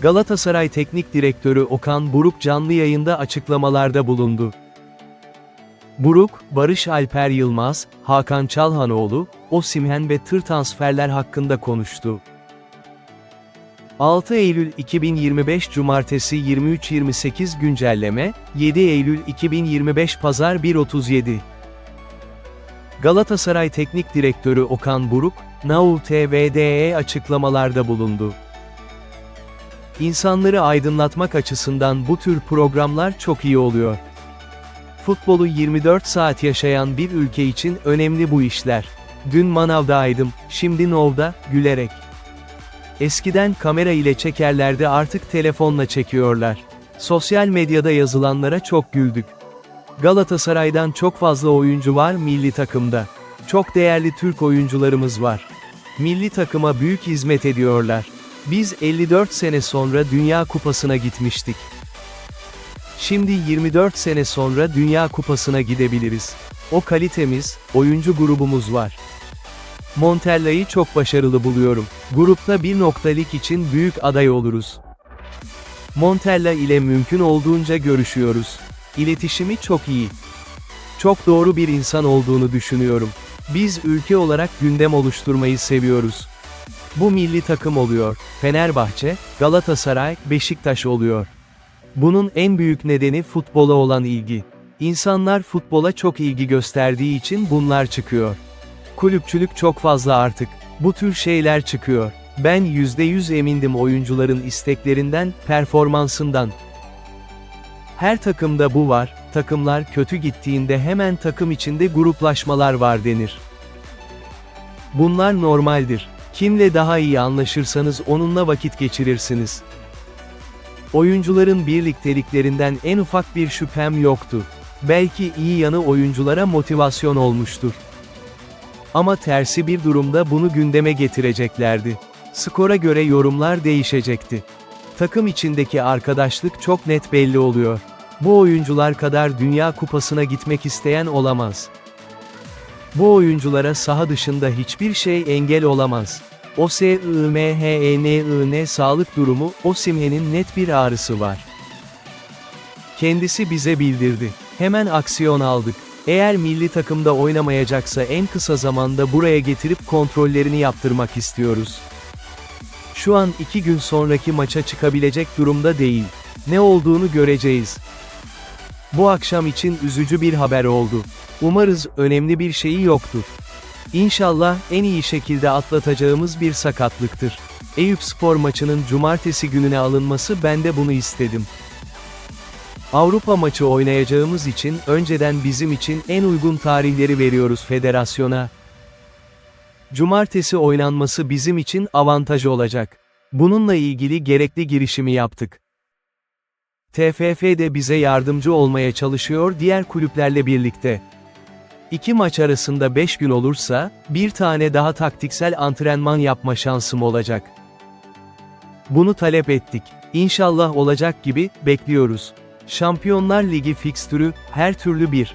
Galatasaray Teknik Direktörü Okan Buruk canlı yayında açıklamalarda bulundu. Buruk, Barış Alper Yılmaz, Hakan Çalhanoğlu, Osimhen ve tır transferler hakkında konuştu. 6 Eylül 2025 Cumartesi 23.28 güncelleme, 7 Eylül 2025 Pazar 1.37 Galatasaray Teknik Direktörü Okan Buruk, Now TVD'ye açıklamalarda bulundu. İnsanları aydınlatmak açısından bu tür programlar çok iyi oluyor. Futbolu 24 saat yaşayan bir ülke için önemli bu işler. Dün manavdaydım, şimdi Nov'da, gülerek. Eskiden kamera ile çekerlerdi artık telefonla çekiyorlar. Sosyal medyada yazılanlara çok güldük. Galatasaray'dan çok fazla oyuncu var milli takımda. Çok değerli Türk oyuncularımız var. Milli takıma büyük hizmet ediyorlar. Biz 54 sene sonra Dünya Kupası'na gitmiştik. Şimdi 24 sene sonra Dünya Kupası'na gidebiliriz. O kalitemiz, oyuncu grubumuz var. Montella'yı çok başarılı buluyorum. Grupta bir noktalık için büyük aday oluruz. Montella ile mümkün olduğunca görüşüyoruz. İletişimi çok iyi. Çok doğru bir insan olduğunu düşünüyorum. Biz ülke olarak gündem oluşturmayı seviyoruz. Bu milli takım oluyor. Fenerbahçe, Galatasaray, Beşiktaş oluyor. Bunun en büyük nedeni futbola olan ilgi. İnsanlar futbola çok ilgi gösterdiği için bunlar çıkıyor. Kulüpçülük çok fazla artık. Bu tür şeyler çıkıyor. Ben %100 emindim oyuncuların isteklerinden, performansından. Her takımda bu var, takımlar kötü gittiğinde hemen takım içinde gruplaşmalar var denir. Bunlar normaldir. Kimle daha iyi anlaşırsanız onunla vakit geçirirsiniz. Oyuncuların birlikteliklerinden en ufak bir şüphem yoktu. Belki iyi yanı oyunculara motivasyon olmuştur. Ama tersi bir durumda bunu gündeme getireceklerdi. Skora göre yorumlar değişecekti. Takım içindeki arkadaşlık çok net belli oluyor. Bu oyuncular kadar Dünya Kupası'na gitmek isteyen olamaz. Bu oyunculara saha dışında hiçbir şey engel olamaz. OSIMHENIN sağlık durumu, Osimhen'in net bir ağrısı var. Kendisi bize bildirdi. Hemen aksiyon aldık. Eğer milli takımda oynamayacaksa en kısa zamanda buraya getirip kontrollerini yaptırmak istiyoruz. Şu an iki gün sonraki maça çıkabilecek durumda değil. Ne olduğunu göreceğiz. Bu akşam için üzücü bir haber oldu. Umarız önemli bir şeyi yoktur. İnşallah en iyi şekilde atlatacağımız bir sakatlıktır. Eyüp Spor maçının cumartesi gününe alınması ben de bunu istedim. Avrupa maçı oynayacağımız için önceden bizim için en uygun tarihleri veriyoruz federasyona. Cumartesi oynanması bizim için avantaj olacak. Bununla ilgili gerekli girişimi yaptık. TFF de bize yardımcı olmaya çalışıyor diğer kulüplerle birlikte. İki maç arasında 5 gün olursa, bir tane daha taktiksel antrenman yapma şansım olacak. Bunu talep ettik. İnşallah olacak gibi, bekliyoruz. Şampiyonlar Ligi fikstürü, her türlü bir.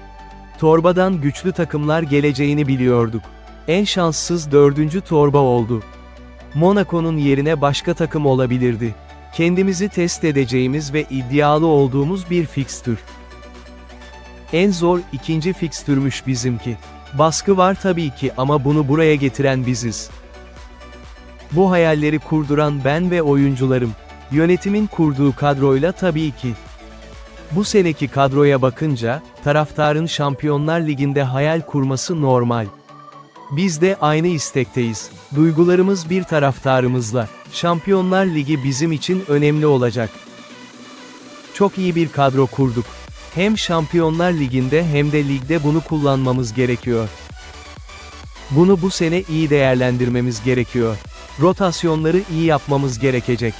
Torbadan güçlü takımlar geleceğini biliyorduk. En şanssız dördüncü torba oldu. Monaco'nun yerine başka takım olabilirdi. Kendimizi test edeceğimiz ve iddialı olduğumuz bir fikstür. En zor ikinci fikstürmüş bizimki. Baskı var tabii ki ama bunu buraya getiren biziz. Bu hayalleri kurduran ben ve oyuncularım. Yönetimin kurduğu kadroyla tabii ki. Bu seneki kadroya bakınca, taraftarın Şampiyonlar Ligi'nde hayal kurması normal. Biz de aynı istekteyiz. Duygularımız bir taraftarımızla. Şampiyonlar Ligi bizim için önemli olacak. Çok iyi bir kadro kurduk. Hem Şampiyonlar Ligi'nde hem de ligde bunu kullanmamız gerekiyor. Bunu bu sene iyi değerlendirmemiz gerekiyor. Rotasyonları iyi yapmamız gerekecek.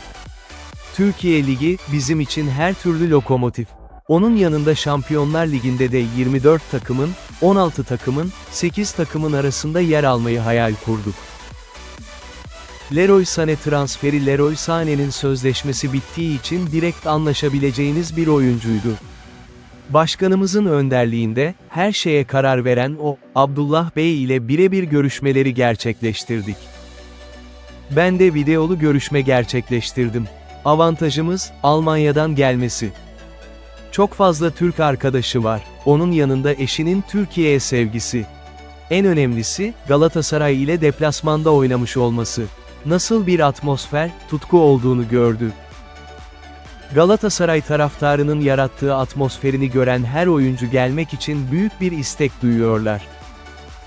Türkiye Ligi bizim için her türlü lokomotif. Onun yanında Şampiyonlar Ligi'nde de 24 takımın, 16 takımın, 8 takımın arasında yer almayı hayal kurduk. Leroy Sané transferi Leroy Sané'nin sözleşmesi bittiği için direkt anlaşabileceğiniz bir oyuncuydu. Başkanımızın önderliğinde, her şeye karar veren o, Abdullah Bey ile birebir görüşmeleri gerçekleştirdik. Ben de videolu görüşme gerçekleştirdim. Avantajımız, Almanya'dan gelmesi. Çok fazla Türk arkadaşı var. Onun yanında eşinin Türkiye'ye sevgisi. En önemlisi, Galatasaray ile deplasmanda oynamış olması. Nasıl bir atmosfer, tutku olduğunu gördü. Galatasaray taraftarının yarattığı atmosferini gören her oyuncu gelmek için büyük bir istek duyuyorlar.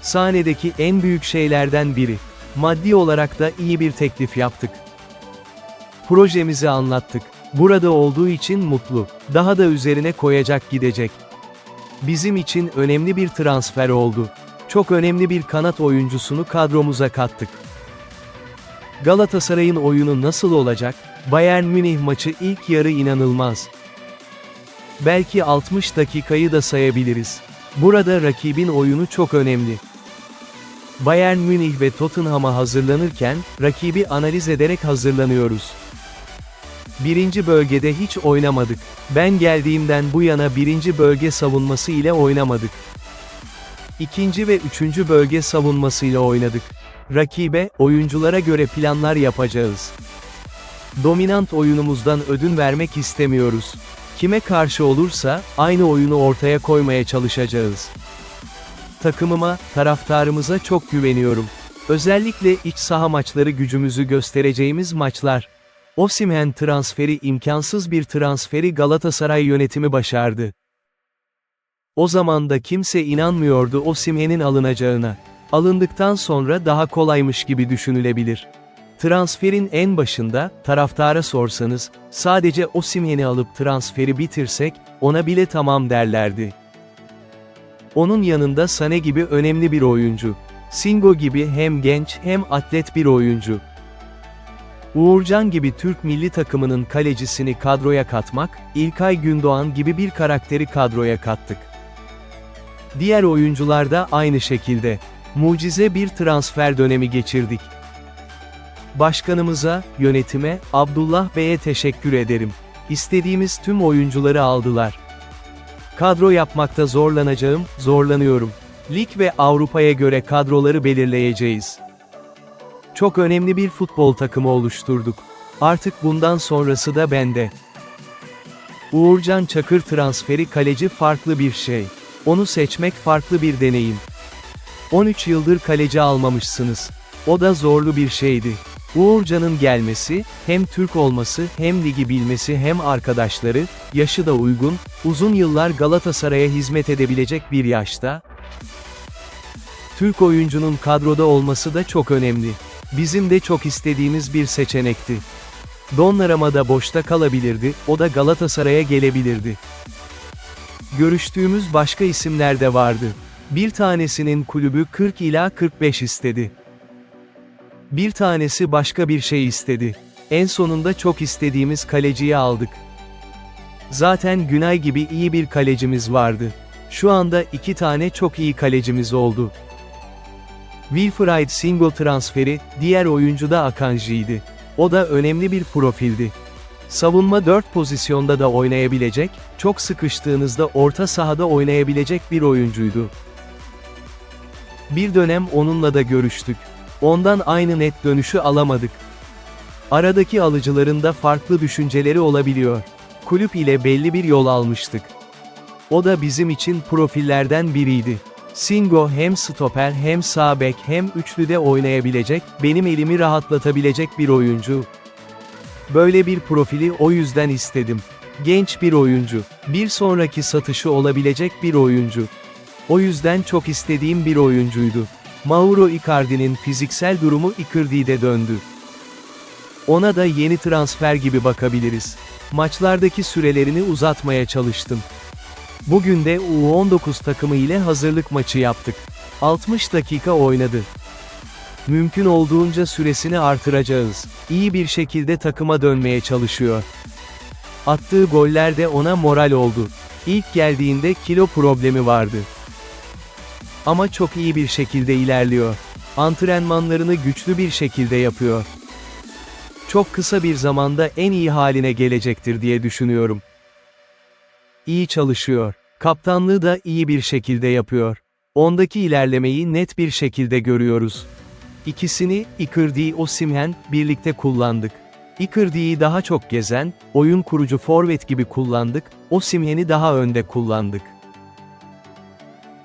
Sahnedeki en büyük şeylerden biri. Maddi olarak da iyi bir teklif yaptık. Projemizi anlattık. Burada olduğu için mutlu. Daha da üzerine koyacak gidecek. Bizim için önemli bir transfer oldu. Çok önemli bir kanat oyuncusunu kadromuza kattık. Galatasaray'ın oyunu nasıl olacak? Bayern Münih maçı ilk yarı inanılmaz. Belki 60 dakikayı da sayabiliriz. Burada rakibin oyunu çok önemli. Bayern Münih ve Tottenham'a hazırlanırken, rakibi analiz ederek hazırlanıyoruz. Birinci bölgede hiç oynamadık. Ben geldiğimden bu yana birinci bölge savunması ile oynamadık. İkinci ve üçüncü bölge savunması ile oynadık. Rakibe, oyunculara göre planlar yapacağız. Dominant oyunumuzdan ödün vermek istemiyoruz. Kime karşı olursa, aynı oyunu ortaya koymaya çalışacağız. Takımıma, taraftarımıza çok güveniyorum. Özellikle iç saha maçları gücümüzü göstereceğimiz maçlar. Osimhen transferi imkansız bir transferi Galatasaray yönetimi başardı. O zaman da kimse inanmıyordu Osimhen'in alınacağına. Alındıktan sonra daha kolaymış gibi düşünülebilir. Transferin en başında, taraftara sorsanız, sadece Osimhen'i alıp transferi bitirsek, ona bile tamam derlerdi. Onun yanında Sane gibi önemli bir oyuncu. Singo gibi hem genç hem atlet bir oyuncu. Uğurcan gibi Türk milli takımının kalecisini kadroya katmak, İlkay Gündoğan gibi bir karakteri kadroya kattık. Diğer oyuncular da aynı şekilde. Mucize bir transfer dönemi geçirdik. Başkanımıza, yönetime, Abdullah Bey'e teşekkür ederim. İstediğimiz tüm oyuncuları aldılar. Kadro yapmakta zorlanacağım, zorlanıyorum. Lig ve Avrupa'ya göre kadroları belirleyeceğiz. Çok önemli bir futbol takımı oluşturduk. Artık bundan sonrası da bende. Uğurcan Çakır transferi kaleci farklı bir şey. Onu seçmek farklı bir deneyim. 13 yıldır kaleci almamışsınız. O da zorlu bir şeydi. Uğurcan'ın gelmesi, hem Türk olması, hem ligi bilmesi hem arkadaşları, yaşı da uygun, uzun yıllar Galatasaray'a hizmet edebilecek bir yaşta. Türk oyuncunun kadroda olması da çok önemli. Bizim de çok istediğimiz bir seçenekti. Donnarumma da boşta kalabilirdi, o da Galatasaray'a gelebilirdi. Görüştüğümüz başka isimler de vardı. Bir tanesinin kulübü 40 ila 45 istedi. Bir tanesi başka bir şey istedi. En sonunda çok istediğimiz kaleciyi aldık. Zaten Günay gibi iyi bir kalecimiz vardı. Şu anda iki tane çok iyi kalecimiz oldu. Wilfried Singo transferi, diğer oyuncu da Akanji'ydi. O da önemli bir profildi. Savunma 4 pozisyonda da oynayabilecek, çok sıkıştığınızda orta sahada oynayabilecek bir oyuncuydu. Bir dönem onunla da görüştük. Ondan aynı net dönüşü alamadık. Aradaki alıcıların da farklı düşünceleri olabiliyor. Kulüp ile belli bir yol almıştık. O da bizim için profillerden biriydi. Singo hem stoper hem sağ bek hem üçlüde oynayabilecek, benim elimi rahatlatabilecek bir oyuncu. Böyle bir profili o yüzden istedim. Genç bir oyuncu, bir sonraki satışı olabilecek bir oyuncu. O yüzden çok istediğim bir oyuncuydu. Mauro Icardi'nin fiziksel durumu Icardi'de döndü. Ona da yeni transfer gibi bakabiliriz. Maçlardaki sürelerini uzatmaya çalıştım. Bugün de U19 takımı ile hazırlık maçı yaptık. 60 dakika oynadı. Mümkün olduğunca süresini artıracağız. İyi bir şekilde takıma dönmeye çalışıyor. Attığı goller de ona moral oldu. İlk geldiğinde kilo problemi vardı. Ama çok iyi bir şekilde ilerliyor. Antrenmanlarını güçlü bir şekilde yapıyor. Çok kısa bir zamanda en iyi haline gelecektir diye düşünüyorum. İyi çalışıyor. Kaptanlığı da iyi bir şekilde yapıyor. Ondaki ilerlemeyi net bir şekilde görüyoruz. İkisini, Icardi Osimhen, birlikte kullandık. Icardi'yi daha çok gezen, oyun kurucu forvet gibi kullandık, Osimhen'i daha önde kullandık.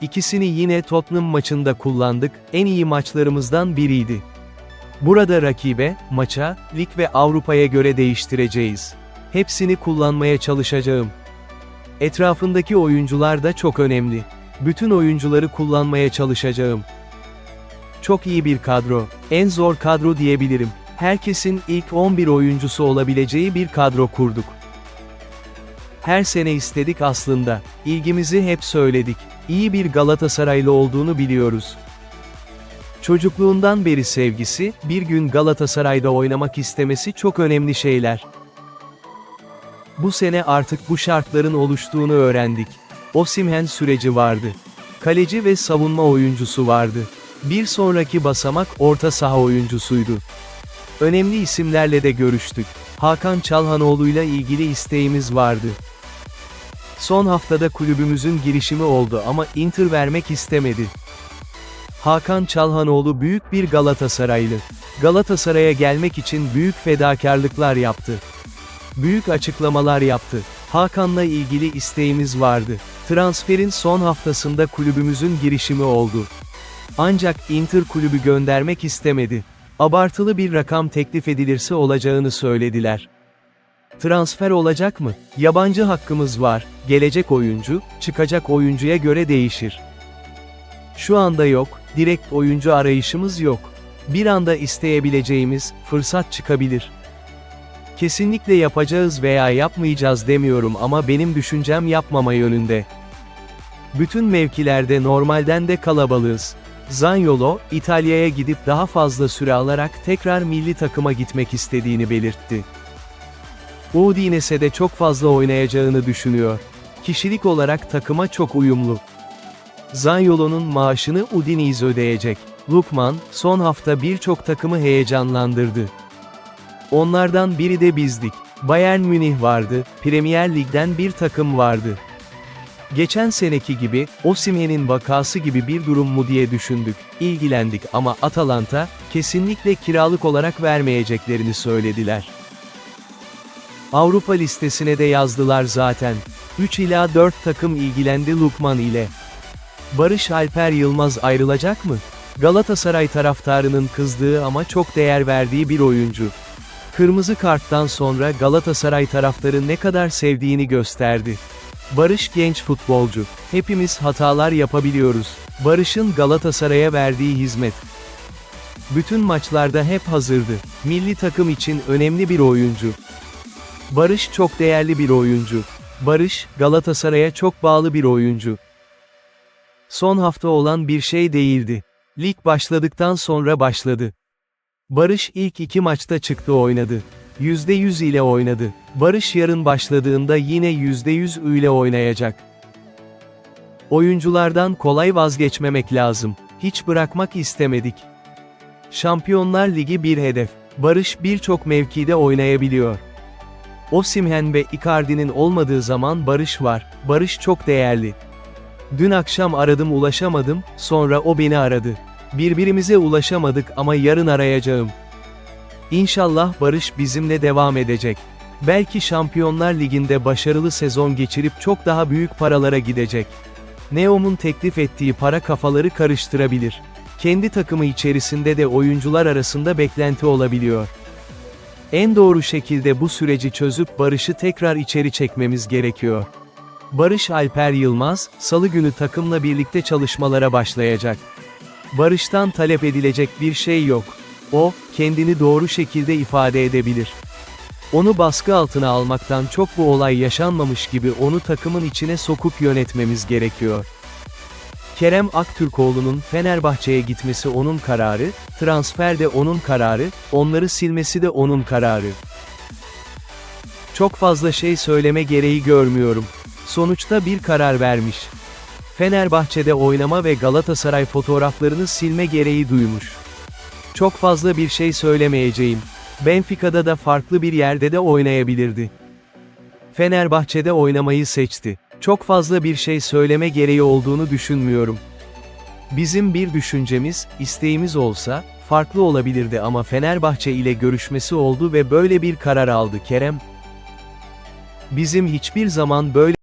İkisini yine Tottenham maçında kullandık, en iyi maçlarımızdan biriydi. Burada rakibe, maça, lig ve Avrupa'ya göre değiştireceğiz. Hepsini kullanmaya çalışacağım. Etrafındaki oyuncular da çok önemli. Bütün oyuncuları kullanmaya çalışacağım. Çok iyi bir kadro. En zor kadro diyebilirim. Herkesin ilk 11 oyuncusu olabileceği bir kadro kurduk. Her sene istedik aslında. İlgimizi hep söyledik. İyi bir Galatasaraylı olduğunu biliyoruz. Çocukluğundan beri sevgisi, bir gün Galatasaray'da oynamak istemesi çok önemli şeyler. Bu sene artık bu şartların oluştuğunu öğrendik. Osimhen süreci vardı. Kaleci ve savunma oyuncusu vardı. Bir sonraki basamak orta saha oyuncusuydu. Önemli isimlerle de görüştük. Hakan Çalhanoğlu'yla ilgili isteğimiz vardı. Son haftada kulübümüzün girişimi oldu ama Inter vermek istemedi. Hakan Çalhanoğlu büyük bir Galatasaraylı. Galatasaray'a gelmek için büyük fedakarlıklar yaptı. Büyük açıklamalar yaptı. Hakan'la ilgili isteğimiz vardı. Transferin son haftasında kulübümüzün girişimi oldu. Ancak Inter kulübü göndermek istemedi. Abartılı bir rakam teklif edilirse olacağını söylediler. Transfer olacak mı? Yabancı hakkımız var. Gelecek oyuncu, çıkacak oyuncuya göre değişir. Şu anda yok, direkt oyuncu arayışımız yok. Bir anda isteyebileceğimiz, fırsat çıkabilir. Kesinlikle yapacağız veya yapmayacağız demiyorum ama benim düşüncem yapmama yönünde. Bütün mevkilerde normalden de kalabalığız. Zaniolo, İtalya'ya gidip daha fazla süre alarak tekrar milli takıma gitmek istediğini belirtti. Udinese'de çok fazla oynayacağını düşünüyor. Kişilik olarak takıma çok uyumlu. Zaniolo'nun maaşını Udinese ödeyecek. Lukman, son hafta birçok takımı heyecanlandırdı. Onlardan biri de bizdik. Bayern Münih vardı, Premier Lig'den bir takım vardı. Geçen seneki gibi, Osimhen'in vakası gibi bir durum mu diye düşündük, ilgilendik ama Atalanta, kesinlikle kiralık olarak vermeyeceklerini söylediler. Avrupa listesine de yazdılar zaten. 3 ila 4 takım ilgilendi Lukman ile. Barış Alper Yılmaz ayrılacak mı? Galatasaray taraftarının kızdığı ama çok değer verdiği bir oyuncu. Kırmızı karttan sonra Galatasaray taraftarı ne kadar sevdiğini gösterdi. Barış genç futbolcu. Hepimiz hatalar yapabiliyoruz. Barış'ın Galatasaray'a verdiği hizmet. Bütün maçlarda hep hazırdı. Milli takım için önemli bir oyuncu. Barış çok değerli bir oyuncu. Barış, Galatasaray'a çok bağlı bir oyuncu. Son hafta olan bir şey değildi. Lig başladıktan sonra başladı. Barış ilk iki maçta çıktı oynadı. %100 ile oynadı. Barış yarın başladığında yine %100 ile oynayacak. Oyunculardan kolay vazgeçmemek lazım. Hiç bırakmak istemedik. Şampiyonlar Ligi bir hedef. Barış birçok mevkide oynayabiliyor. Osimhen ve Icardi'nin olmadığı zaman Barış var. Barış çok değerli. Dün akşam aradım ulaşamadım, sonra o beni aradı. Birbirimize ulaşamadık ama yarın arayacağım. İnşallah Barış bizimle devam edecek. Belki Şampiyonlar Ligi'nde başarılı sezon geçirip çok daha büyük paralara gidecek. Neom'un teklif ettiği para kafaları karıştırabilir. Kendi takımı içerisinde de oyuncular arasında beklenti olabiliyor. En doğru şekilde bu süreci çözüp Barış'ı tekrar içeri çekmemiz gerekiyor. Barış Alper Yılmaz, salı günü takımla birlikte çalışmalara başlayacak. Barış'tan talep edilecek bir şey yok. O, kendini doğru şekilde ifade edebilir. Onu baskı altına almaktan çok bu olay yaşanmamış gibi onu takımın içine sokup yönetmemiz gerekiyor. Kerem Aktürkoğlu'nun Fenerbahçe'ye gitmesi onun kararı, transfer de onun kararı, onları silmesi de onun kararı. Çok fazla şey söyleme gereği görmüyorum. Sonuçta bir karar vermiş. Fenerbahçe'de oynama ve Galatasaray fotoğraflarını silme gereği duymuş. Çok fazla bir şey söylemeyeceğim. Benfica'da da farklı bir yerde de oynayabilirdi. Fenerbahçe'de oynamayı seçti. Çok fazla bir şey söyleme gereği olduğunu düşünmüyorum. Bizim bir düşüncemiz, isteğimiz olsa, farklı olabilirdi ama Fenerbahçe ile görüşmesi oldu ve böyle bir karar aldı Kerem. Bizim hiçbir zaman böyle